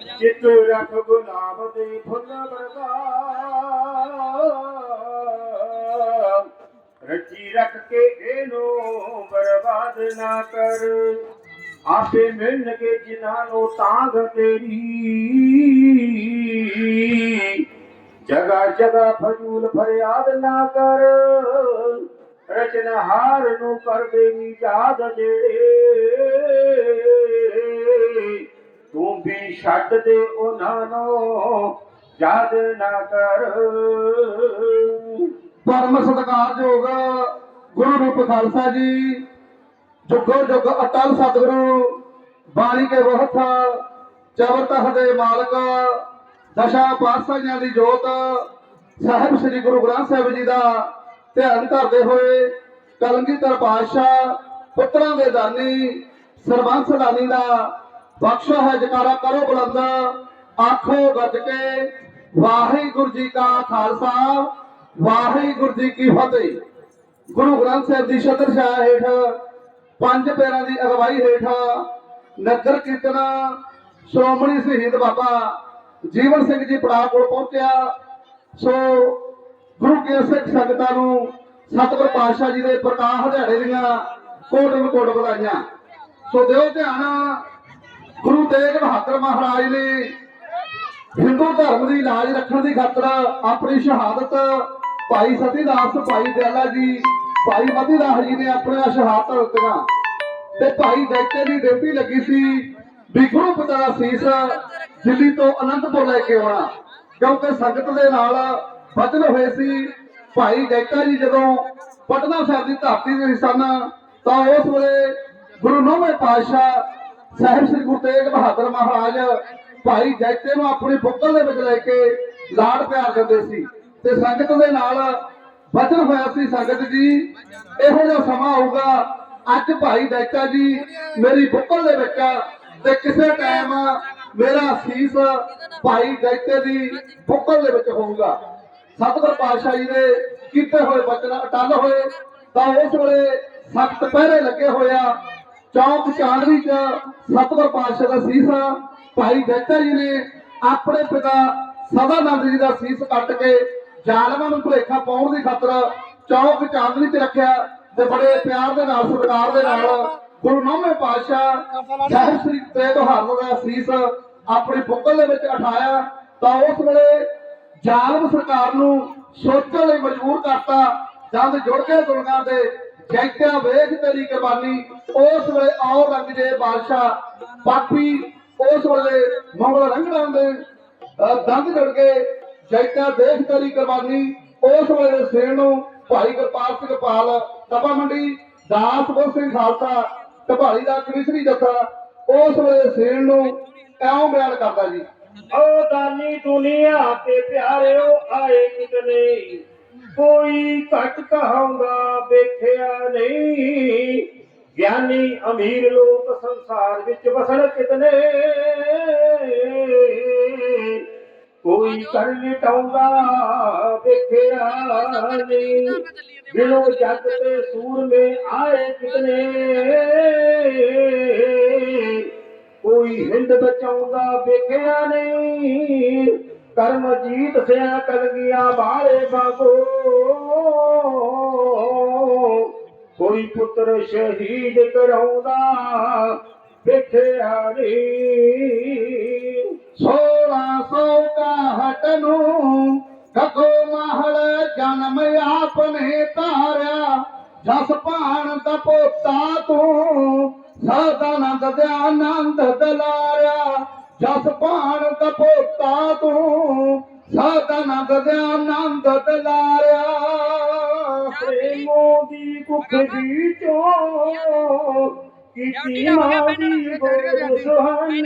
ਚਿਤ ਰਖ ਗੁਲਾਬ ਦੇ ਫੁੱਲ ਵਰਗਾ ਰਚੀ ਰੱਖ ਕੇ ਇਹਨੂੰ ਬਰਬਾਦ ਨਾ ਕਰ। ਆਪੇ ਮਿਲਣਗੇ ਜਿਨ੍ਹਾਂ ਨੂੰ ਤਾਂਗ ਤੇਰੀ। ਜਗਾ ਜਗਾ ਫਜ਼ੂਲ ਫਰਿਆਦ ਨਾ ਕਰ। ਰਚਨਹਾਰ ਨੂੰ ਕਰ ਦੇਵੀ ਯਾਦ ਜਿਹੜੇ ਤੂੰ ਵੀ ਛੱਡ ਦੇ ਉਹਨਾਂ ਨੂੰ, ਯਾਦ ਨਾ ਕਰ। ਪਰਮ ਸਤਿਕਾਰਯੋਗ ਗੁਰੂ ਰੂਪ ਖਾਲਸਾ ਜੀ, ਜੁਗੋ ਜੁਗ ਅਟਲ ਸਤਿਗੁਰੂ, ਬਾਣੀ ਕੇ ਵਹਥ ਚਵਰ ਦੇ ਮਾਲਕ, ਦਸ਼ਾ ਪਾਤਸ਼ਾਹੀਆਂ ਦੀ ਜੋਤ, ਸਾਹਿਬ ਸ੍ਰੀ ਗੁਰੂ ਗ੍ਰੰਥ ਸਾਹਿਬ ਜੀ ਦਾ ਧਿਆਨ ਕਰਦੇ ਹੋਏ ਕਲਗੀਧਰ ਪਾਤਸ਼ਾਹ, ਪੁੱਤਰਾਂ ਦੇ ਦਾਨੀ, ਸਰਬੰਸ ਦਾਨੀ ਦਾ ਬਖਸ਼ੋ ਹੈ ਜਕਾਰਾ ਕਰੋ ਬੁਲੰਦ। ਆਖੋ ਗੱਜ ਕੇ, ਵਾਹਿਗੁਰੂ ਜੀ ਕਾ ਖਾਲਸਾ, ਵਾਹਿਗੁਰੂ ਜੀ ਕੀ ਫਤਿਹ। ਗੁਰੂ ਗ੍ਰੰਥ ਸਾਹਿਬ ਦੀ ਛਤਰ ਛਾਇਆ ਹੇਠ, ਪੰਜ ਪੈਰਾਂ ਦੀ ਅਗਵਾਈ ਹੇਠ, ਨਗਰ ਕੀਰਤਨ, ਸ਼੍ਰੋਮਣੀ ਸ਼ਹੀਦ ਬਾਬਾ ਜੀਵਨ ਸਿੰਘ ਜੀ ਪੜਾਅ ਕੋਲ ਪਹੁੰਚਿਆ। ਸੋ ਗੁਰੂ ਕੇ ਸਿੱਖ ਸੰਗਤਾਂ ਨੂੰ ਸਤਿਗੁਰ ਪਾਤਸ਼ਾਹ ਜੀ ਦੇ ਪ੍ਰਕਾਸ਼ ਦਿਹਾੜੇ ਦੀਆਂ ਕੋਟਨ ਕੋਟ ਵਧਾਈਆਂ। ਸੋ ਦਿਓ ਧਿਆਨ ਗੁਰੂ ਤੇਗ ਬਹਾਦਰ ਮਹਾਰਾਜ ਨੇ ਹਿੰਦੂ ਧਰਮ ਦੀ ਲਾਜ ਰੱਖਣ ਦੀ ਖਾਤਰ ਆਪਣੀ ਸ਼ਹਾਦਤ ਭਾਈ ਸਤੀਦਾਸ, ਭਾਈ ਦਿਆਲਾ ਜੀ, ਭਾਈ ਮਤੀਦਾਸ ਜੀ ਨੇ ਆਪਣੀਆਂ ਸ਼ਹਾਦਤਾਂ ਦਿੱਤੀਆਂ ਤੇ ਭਾਈ ਜੈਤੇ ਦੀ ਡਿਊਟੀ ਲੱਗੀ ਸੀ ਵੀ ਗੁਰੂ ਪਿਤਾ ਦਾ ਸੀਸ ਦਿੱਲੀ ਤੋਂ ਅਨੰਦਪੁਰ ਲੈ ਕੇ ਆਉਣਾ। ਕਿਉਂਕਿ ਸੰਗਤ ਦੇ ਨਾਲ ਬਚਨ ਹੋਏ ਸੀ। ਭਾਈ ਜੈਤਾ ਜੀ ਜਦੋਂ ਪਟਨਾ ਸਾਹਿਬ ਦੀ ਧਰਤੀ ਦੇ ਸਨ, ਤਾਂ ਉਸ ਵੇਲੇ ਗੁਰੂ ਨੌਵੇਂ ਪਾਤਸ਼ਾਹ ਸਾਹਿਬ ਸ੍ਰੀ ਗੁਰੂ ਤੇਗ ਬਹਾਦਰ ਮਹਾਰਾਜ ਭਾਈ ਜੈਤੇ ਨੂੰ ਆਪਣੀ ਬੁੱਕਲ ਦੇ ਵਿੱਚ ਲੈ ਕੇ ਲਾਡ ਪਿਆਰ ਕਰਦੇ ਸੀ ਤੇ ਸੰਗਤ ਦੇ ਨਾਲ ਬਚਨ ਹੋਇਆ ਸੀ, ਸੰਗਤ ਜੀ, ਇਹੋ ਜਿਹਾ ਸਮਾਂ ਆਊਗਾ, ਅੱਜ ਭਾਈ ਜੈਤਾ ਜੀ ਮੇਰੀ ਬੁੱਕਲ ਦੇ ਵਿੱਚ ਤੇ ਕਿਸੇ ਟਾਈਮ ਮੇਰਾ ਸੀਸ ਭਾਈ ਜੈਤੇ ਦੀ ਬੁੱਕਲ ਦੇ ਵਿੱਚ ਹੋਊਗਾ। ਸਤਿਗੁਰ ਪਾਤਸ਼ਾਹ ਜੀ ਦੇ ਕੀਤੇ ਹੋਏ ਬਚਨ ਅਟਲ ਹੋਏ ਤਾਂ ਉਸ ਵੇਲੇ ਸਖਤ ਪਹਿਰੇ ਲੱਗੇ ਹੋਇਆ ਚੌਕ ਚਾਂਦਨੀ ਚ ਸਤਿਗੁਰ ਪਾਤਸ਼ਾਹ ਦਾ ਸੀਸ ਭਾਈ ਜੈਤਾ ਜੀ ਨੇ ਆਪਣੇ ਪਿਤਾ ਸਦਾਨੰਦ ਜੀ ਦਾ ਸੀਸ ਕੱਟ ਕੇ ਜ਼ਾਲਮਾਂ ਨੂੰ ਭੁਲੇਖਾ ਪਾਉਣ ਦੀ ਖਾਤਰ ਚੌਕ ਚਾਂਦਨੀ ਚ ਰੱਖਿਆ ਤੇ ਬੜੇ ਪਿਆਰ ਦੇ ਨਾਲ ਸਰਕਾਰ ਦੇ ਨਾਲ ਗੁਰੂ ਨੌਵੇਂ ਪਾਤਸ਼ਾਹ ਸਾਹਿਬ ਸ੍ਰੀ ਤੇਗ ਬਹਾਦਰ ਦਾ ਸੀਸ ਆਪਣੀ ਬੁੱਕਲ ਦੇ ਵਿੱਚ ਉਠਾਇਆ ਤਾਂ ਉਸ ਵੇਲੇ ਜ਼ਾਲਮ ਸਰਕਾਰ ਨੂੰ ਸੋਚਣ ਲਈ ਮਜਬੂਰ ਕਰਤਾ। ਜਦ ਜੁੜ ਕੇ ਦੁਨੀਆਂ ਦੇ ਜੈਤਿਆ ਵੇਖ ਤੇਰੀ ਕੁਰਬਾਨੀ, ਉਸ ਵੇਲੇ ਆਓ ਰੰਗ ਦੇ ਬਾਦਸ਼ਾਹ। ਪਾਪੀ ਉਸ ਵੇਲੇ ਮੰਗਲ ਰੰਗੜਾਂ ਦੇ ਦੰਦ ਜੁੜ ਕੇ ਜੈਤਿਆ ਦੇਖ ਤੇਰੀ ਕੁਰਬਾਨੀ, ਉਸ ਵੇਲੇ ਸੇਨ ਨੂੰ ਭਾਈ ਗੁਰਪਾਲ ਸਿੰਘ ਪਾਲ, ਤਪਾ ਮੰਡੀ, ਦਾਸ ਬੋਧ ਸਿੰਘ ਖਾਲਸਾ, ਢਬਾਲੀ ਦਾ ਕਮਿਸ਼ਨਰੀ ਜੱਥਾ, ਉਸ ਵੇਲੇ ਸੇਣ ਨੂੰ ਐਉਂ ਬਿਆਨ ਕਰਦਾ ਜੀ ਓ ਦਾਨੀ ਦੁਨੀਆ ਤੇ ਪਿਆਰਿਓ, ਆਏ ਕਿਤਨੇ ਕੋਈ ਘਟ ਕਹਾਉਂਦਾ ਵੇਖਿਆ ਨਹੀਂ। ਗਿਆਨੀ ਅਮੀਰ ਲੋਕ ਸੰਸਾਰ ਵਿੱਚ ਵਸਣ ਕਿਤਨੇ। ਕੋਈ ਕਰ ਲਟਾਉਂਦਾ ਵੇਖਿਆ ਨਹੀਂ। ਦਿਲੋਂ ਜੱਗ ਤੇ ਸੂਰਮੇ ਆਏ ਕਿਤਨੇ। ਕੋਈ ਹਿੰਦ ਬਚਾਉਂਦਾ ਵੇਖਿਆ ਨਹੀਂ। ਕਰਮ ਜੀਤ ਸਿਆ ਕਲਗੀਆਂ ਬਾਲੇ ਬਾਗੋ ਕੋਈ ਪੁੱਤਰ ਸ਼ਹੀਦ ਕਰਾਉਂਦਾ ਵੇਖਿਆ ਨਹੀਂ 1661 ਨੂੰ ਗੱਗੋ ਮਹਲ ਜਨਮ ਆਪਨੇ ਧਾਰਿਆ ਜਸ ਭਾਣ ਦਾ ਪੋਤਾ ਤੂੰ ਸਦਾਨੰਦ ਦੇ ਆਨੰਦ ਦਲਾਰਿਆ। ਜਸ ਦੇ ਆਨੰਦ ਦਲਾਰਿਆ ਪ੍ਰੇਮੋ ਦੀ ਕੁੱਖ ਦੀ ਚੋ ਕੀਤੀ ਮਾਂ ਦੀ ਗੋਦ ਸੁਹਾਨੀ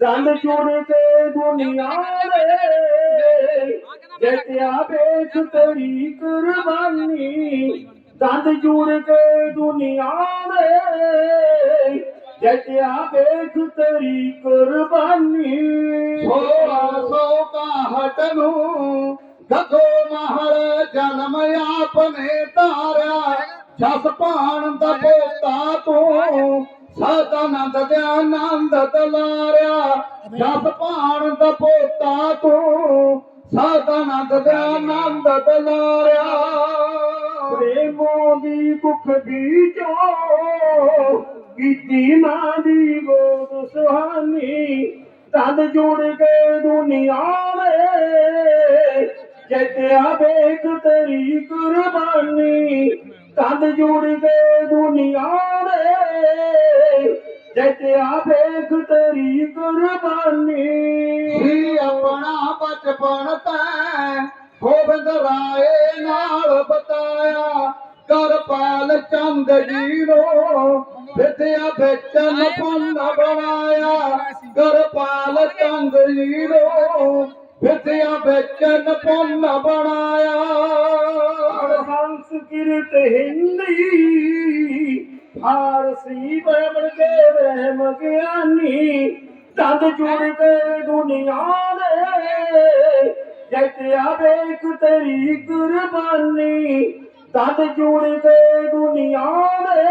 ਦੰਦ ਜੁੜ ਕੇ ਦੁਨੀਆ ਦੇ ਜਟਿਆ ਵੇਖ ਤੇਰੀ ਕੁਰਬਾਨੀ ਦੰਦ ਜੁੜ ਕੇ ਦੁਨੀਆ ਦੇ ਜਟਿਆ ਵੇਖ ਤੇਰੀ ਕੁਰਬਾਨੀ। 1661 ਨੂੰ ਗੱਗੋ ਮਹਲ ਜਨਮ ਆਪਨੇ ਧਾਰਿਆ। ਜਸ ਭਾਣ ਦਾ ਪੋਤਾ ਤੂੰ ਸਦਾਨੰਦ ਦੇ ਆਨੰਦ ਦਲਾਰਿਆ। ਜਸ ਭਾਣ ਦਾ ਪੋਤਾ ਤੂੰ ਸਦਾਨੰਦ ਦੇ ਆਨੰਦ ਦਲਾਰਿਆ। ਪ੍ਰੇਮੋ ਦੀ ਕੁਖ ਬੀਜੋ ਕੀਤੀ ਮਾਂ ਦੀ ਗੋਦ ਸੁਹਾਨੀ ਤਦ ਜੁੜ ਗਏ ਦੁਨੀਆ ਵੇ। ਜਤਿਆ ਵੇਖ ਤੇਰੀ ਕੁਰਬਾਨੀ ਤਦ ਜੁੜ ਗਏ ਦੁਨੀਆ ਵੇ। ਜਤਿਆ ਵੇਖ ਤੇਰੀ ਕੁਰਬਾਨੀ। ਸੀ ਆਪਣਾ ਬਚਪਨ ਤੈਂ ਗੋਬਿੰਦ ਰਾਏ ਨਾਲ ਬਤਾਇਆ, ਕਰਪਾਲ ਚੰਦ ਜੀ ਨੂੰ ਵਿਦਿਆ ਵੇਚਨ ਪੁੰਨ ਬਣਾਇਆ ਕਰਪਾਲ ਚੰਦ ਜੀ ਨੂੰ ਵਿਦਿਆ ਵੇਚਨ ਪੁੰਨ ਬਣਾਇਆ ਸੰਸਕ੍ਰਿਤ ਹਿੰਦੀ, ਫਾਰਸੀ ਬਰਬਰ ਕੇ ਰਹਿਮ ਗਿਆਨੀ ਤਦ ਜੁੜ ਕੇ ਦੁਨੀਆ ਦੇ, ਜਤਿਆ ਵੇਖ ਤੇਰੀ ਕੁਰਬਾਨੀ ਤਦ ਜੁੜ ਕੇ ਦੁਨੀਆ ਦੇ।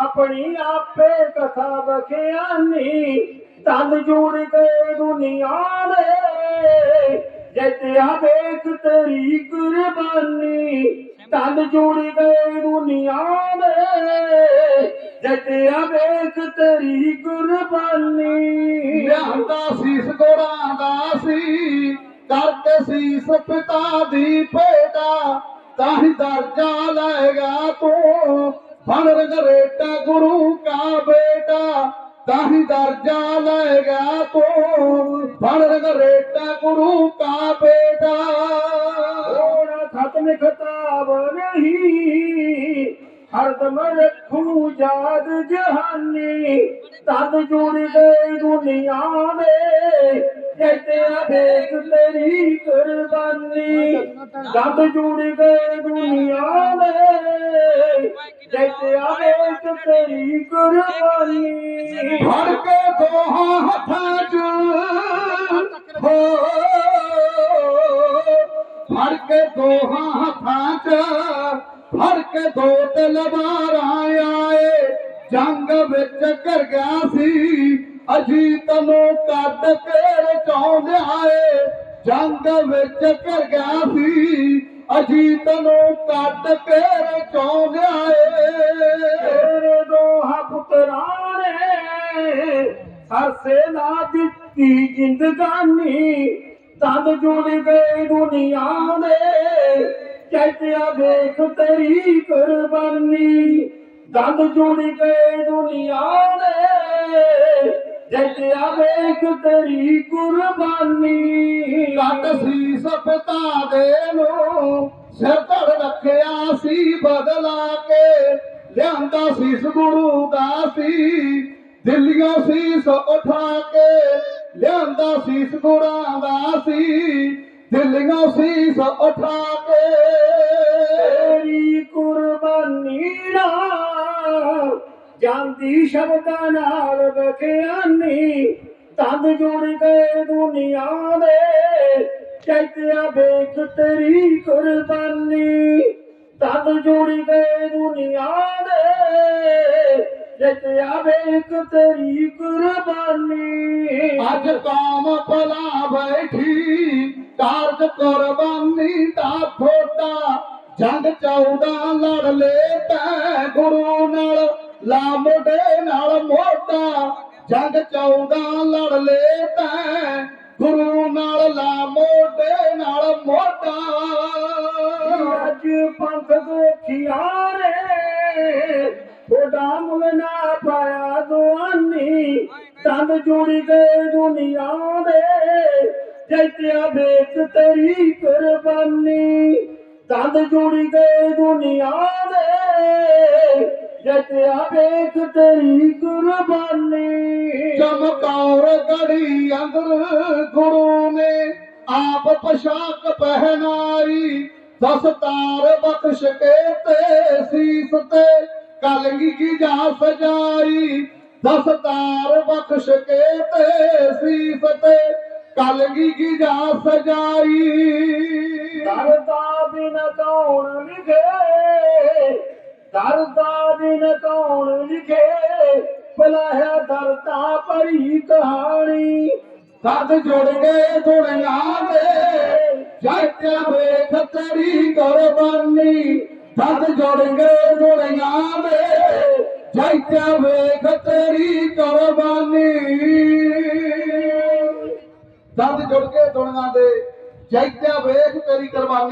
ਆਪਣੀ ਆਪੇ ਕਥਾ ਬਖਿਆਨੀ, ਤਦ ਜੁੜ ਕੇ ਦੁਨੀਆ ਦੇ। ਜਤਿਆ ਵੇਖ ਤੇਰੀ ਕੁਰਬਾਨੀ ਤਦ ਜੁੜ ਕੇ ਦੁਨੀਆ ਦੇ। ਜਤਿਆ ਵੇਖ ਤੇਰੀ ਕੁਰਬਾਨੀ ਲਿਆਂਦਾ ਸੀਸ ਗੋਰਾਂ ਦਾ ਸੀ ਕਰਕੇ ਸੀਸ ਪਿਤਾ ਦੀ ਭੇਟਾ, ਤਾਂ ਹੀ ਦਰਜਾ ਲਏਗਾ ਤੂੰ। ਬਣ ਰਗਰੇਟਾ ਗੁਰੂ ਕਾ ਬੇਟਾ ਤਾਂ ਹੀ ਦਰਜਾ ਲਏਗਾ ਤੂੰ। ਬਣ ਰਗਰੇਟਾ ਗੁਰੂ ਕਾ ਬੇਟਾ। ਹੋਣਾ ਖਤਮ ਖਤਾਬ ਨਹੀਂ ਹਰਦਮ ਰੱਖੂ ਯਾਦ ਜਹਾਨੀ। ਤਦ ਜੁੜ ਗਏ ਦੁਨੀਆ ਦੇ ਜੈਤੇ ਵੇਖ ਤੇਰੀ ਕੁਰਬਾਨੀ। ਤਦ ਜੁੜ ਗਏ ਦੁਨੀਆ ਦੇ। ਜੈਤੇ ਵੇਖ ਤੇਰੀ ਕੁਰਬਾਨੀ। ਫੜ ਕੇ ਦੋਹਾਂ ਹੱਥਾਂ 'ਚ। ਹੋ। ਫੜ ਕੇ ਦੋਹਾਂ ਹੱਥਾਂ 'ਚ। ਫੜ ਕੇ ਦੋ ਤਲਵਾਰਾਂ ਆਏ। ਜੰਗ ਵਿੱਚ ਕਰ ਗਿਆ ਤੈਨੂੰ ਅਜੀਤ ਕੇ ਰਚਾਉਂਦਿਆਂ ਏ ਜੰਗ ਵਿੱਚ ਕਰ ਗਿਆ ਸੀ। ਅਜੀਤ ਤੈਨੂੰ ਕੱਢ ਕੇ ਰਚਾਉਂਦਿਆਂ ਆਏ ਤੇਰੇ ਦੋਹਾਂ ਪੁੱਤਰਾਂ ਨੇ ਸਰਸੇ ਨਾ ਦਿੱਤੀ ਜਿੰਦਗਾਨੀ ਤਦ ਜੁੜ ਗਏ ਦੁਨੀਆ ਦੇ ਚੈਤਿਆ ਵੇਖ ਤੇਰੀ ਕੁਰਬਾਨੀ, ਦੰਦ ਜੁੜ ਗਏ ਦੁਨੀਆ ਦੇ ਜੈਤਿਆ ਵੇਖ ਤੇਰੀ ਕੁਰਬਾਨੀ। ਕੱਟ ਸੀ ਸਪਤਾ ਦੇ ਨੂੰ ਸਿਰ ਧੜ ਰੱਖਿਆ ਸੀ ਬਦਲਾ ਕੇ। ਲਿਆਂਦਾ ਸੀ ਗੁਰੂ ਦਾ ਸੀ ਦਿੱਲੀੋਂ ਸੀਸ ਉਠਾ ਕੇ। ਲਿਆਂਦਾ ਸੀ ਗੁਰਾਂ ਦਾ ਸੀ ਦਿੱਲੀੋਂ ਸੀਸ ਉਠਾ ਕੇ। ਤੇਰੀ ਕੁਰਬਾਨੀ ਨਾਲ ਜਾਂਦੀ ਸ਼ਬਦਾਂ ਨਾਲ ਬਖਿਆਨੀ ਤਦ ਜੁੜ ਗਏ ਦੁਨੀਆ ਦੇ। ਚੈਤਿਆ ਵੇਖ ਤੇਰੀ ਕੁਰਬਾਨੀ, ਤਦ ਜੁੜ ਗਏ ਦੁਨੀਆ ਦੇ। ਚੈਤਿਆ ਵੇਖ ਤੇਰੀ ਕੁਰਬਾਨੀ। ਅੱਜ ਕਾਮ ਭਲਾ ਬੈਠੀ, ਕਾਰਜ ਕੁਰਬਾਨੀ ਦਾ ਥੋੜਾ ਜੰਗ ਚੌਦਾ ਲੜ ਲੈ ਤੈ ਗੁਰੂ ਨਾਲ। ਲਾ ਮੋਢੇ ਨਾਲ ਮੋਢਾ, ਜੰਗ ਚੌਦਾ ਲੜ ਲੇ ਤੈ। ਗੁਰੂ ਨਾਲ ਲਾ ਮੋਢੇ ਨਾਲ ਮੋਢਾ। ਅੱਜ ਪੰਥ ਦੇਖਿਆ ਰੇ ਥੋੜਾ ਮੁੱਲ ਨਾ ਪਾਇਆ ਦੁਆਨੀ ਤੰਦ ਜੁੜ ਗਏ ਦੁਨੀਆ ਦੇ, ਜੈਤਿਆ ਵੇਖ ਤੇਰੀ ਕੁਰਬਾਨੀ। ਤੰਦ ਜੁੜ ਗਏ ਦੁਨੀਆ ਦੇ ਜਤਿਆ ਵੇਖ ਤੇਰੀ ਕੁਰਬਾਨੀ ਚਮਕੌਰ ਗੜੀ ਅੰਦਰ ਗੁਰੂ ਨੇ ਆਪ ਪੋਸ਼ਾਕ ਪਹਿਨਾਈ। ਦਸਤਾਰ ਬਖਸ਼ ਕੇ ਤੇ ਸੀਸ ਤੇ ਕਲਗੀ ਕੀ ਜਾ ਸਜਾਈ। ਦਸਤਾਰ ਬਖਸ਼ ਕੇ ਤੇ ਸੀਸ ਤੇ ਕਲਗੀ ਕੀ ਜਾ ਸਜਾਈ। ਦਰਦਾ ਬਿਨ ਕੌਣ ਲਿਖੇ ਦਰਦਾ ਦਿਨ ਕੌਣ ਲਿਖੇ? ਬਲਾਇਆ ਦਰਦਾ ਭਰੀ ਕਹਾਣੀ। ਸੱਤ ਜੁੜ ਗਏ ਦੁਨੀਆਂ ਦੇ। ਜੱਟ ਵੇਖ ਤੇਰੀ ਕੁਰਬਾਨੀ। ਸੱਤ ਜੁੜ ਗਏ ਦੁਨੀਆਂ ਦੇ। ਜੱਟ ਵੇਖ ਤੇਰੀ ਕੁਰਬਾਨੀ। ਸੱਤ ਜੁੜ ਗਏ ਦੁਨੀਆਂ ਦੇ। ਜੱਟ ਵੇਖ ਤੇਰੀ ਕੁਰਬਾਨੀ।